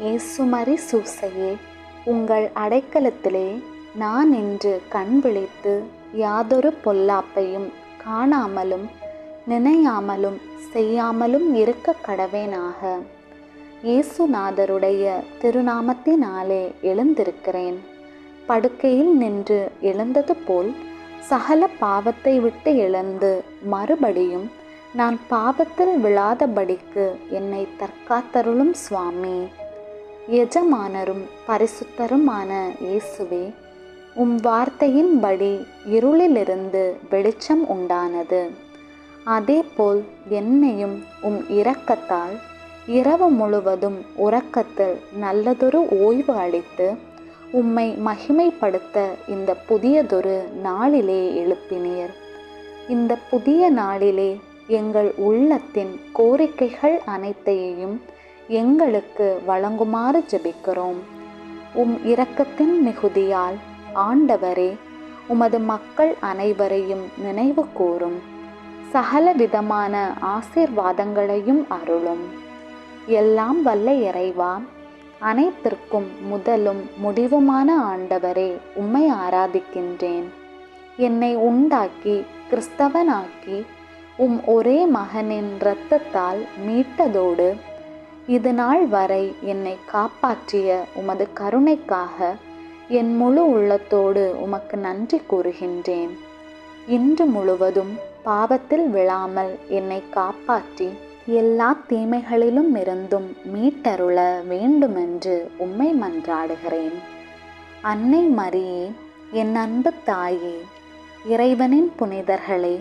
இயேசுமரி சூசையே உங்கள் அடைக்கலத்திலே நான் இன்று கண் விழித்து யாதொரு பொல்லாப்பையும் காணாமலும் நினையாமலும் செய்யாமலும் இருக்க கடவேனாக. இயேசுநாதருடைய திருநாமத்தினாலே எழுந்திருக்கிறேன். படுக்கையில் நின்று எழுந்தது போல் சகல பாவத்தை விட்டு எழுந்து மறுபடியும் நான் பாவத்தில் விழாதபடிக்கு என்னை தற்காத்தருளும் சுவாமி. எஜமானரும் பரிசுத்தருமான இயேசுவே உம் வார்த்தையின்படி இருளிலிருந்து வெளிச்சம் உண்டானது. அதேபோல் என்னையும் உம் இரக்கத்தால் இரவு முழுவதும் உறக்கத்தில் நல்லதொரு ஓய்வு அளித்து உம்மை மகிமைப்படுத்த இந்த புதியதொரு நாளிலே எழுப்பினீர். இந்த புதிய நாளிலே எங்கள் உள்ளத்தின் கோரிக்கைகள் அனைத்தையும் எங்களுக்கு வழங்குமாறு ஜெபிக்கிறோம். உம் இரக்கத்தின் மிகுதியால் ஆண்டவரே உமது மக்கள் அனைவரையும் நினைவு கூறும். சகல விதமான ஆசீர்வாதங்களையும் அருளும். எல்லாம் வல்ல இறைவா அனைத்திற்கும் முதலும் முடிவுமான ஆண்டவரே உம்மை ஆராதிக்கின்றேன். என்னை உண்டாக்கி கிறிஸ்தவனாக்கி உம் ஒரே மகனின் இரத்தத்தால் மீட்டதோடு இது நாள் வரை என்னை காப்பாற்றிய உமது கருணைக்காக என் முழு உள்ளத்தோடு உமக்கு நன்றி கூறுகின்றேன். இன்று முழுவதும் பாவத்தில் விழாமல் என்னை காப்பாற்றி எல்லா தீமைகளிலும் இருந்தும் மீட்டருள வேண்டுமென்று உம்மை மன்றாடுகிறேன். அன்னை மரியே என் அன்பு தாயே இறைவனின் புனிதர்களே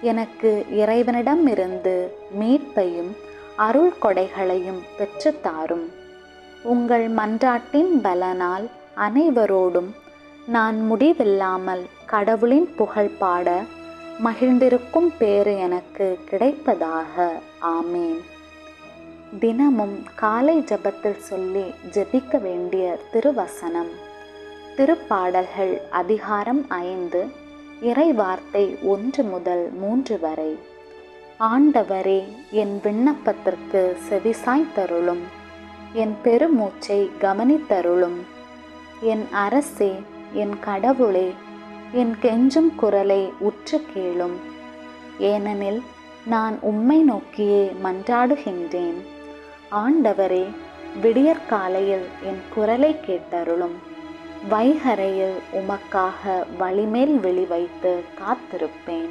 எனக்கு இறைவனிடமிருந்து மீட்பையும் அருள் கொடைகளையும் பெற்றுத்தாரும் உங்கள் மன்றாட்டின் பலனால் அனைவரோடும் நான் முடிவில்லாமல் கடவுளின் புகழ் பாட மகிழ்ந்திருக்கும் பேறு எனக்கு கிடைப்பதாக. ஆமேன். தினமும் காலை ஜபத்தில் சொல்லி ஜெபிக்க வேண்டிய திருவசனம். திருப்பாடல்கள் அதிகாரம் ஐந்து இறை வார்த்தை ஒன்று முதல் மூன்று வரை. ஆண்டவரே என் விண்ணப்பத்திற்கு செவிசாய் தருளும். என் பெருமூச்சை கவனித்தருளும். என் அரசே என் கடவுளே என் கெஞ்சும் குரலை உற்று கேளும். ஏனெனில் நான் உம்மை நோக்கியே மன்றாடுகின்றேன். ஆண்டவரே விடியற்காலையில் என் குரலை கேட்டருளும். வைகரையில் உமக்காக வழிமேல் வெளிவைத்து காத்திருப்பேன்.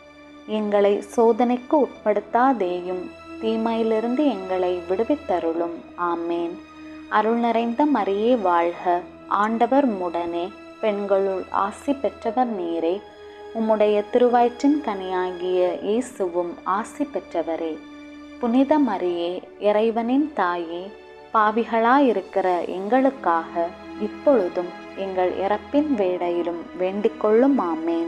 எங்களை சோதனைக்கு உட்படுத்தாதேயும் தீமையிலிருந்து எங்களை விடுவித்தருளும். ஆமேன். அருள் நிறைந்த மரியே வாழ்க. ஆண்டவர் முடனே பெண்களுள் ஆசி பெற்றவர் நீரே. உம்முடைய திருவயிற்றின் கனியாகிய இயேசுவும் ஆசி பெற்றவரே. புனித மரியே இறைவனின் தாயே பாவிகளாயிருக்கிற எங்களுக்காக இப்பொழுதும் எங்கள் இறப்பின் வேடையிலும் வேண்டிக்கொள்ளும். ஆமேன்.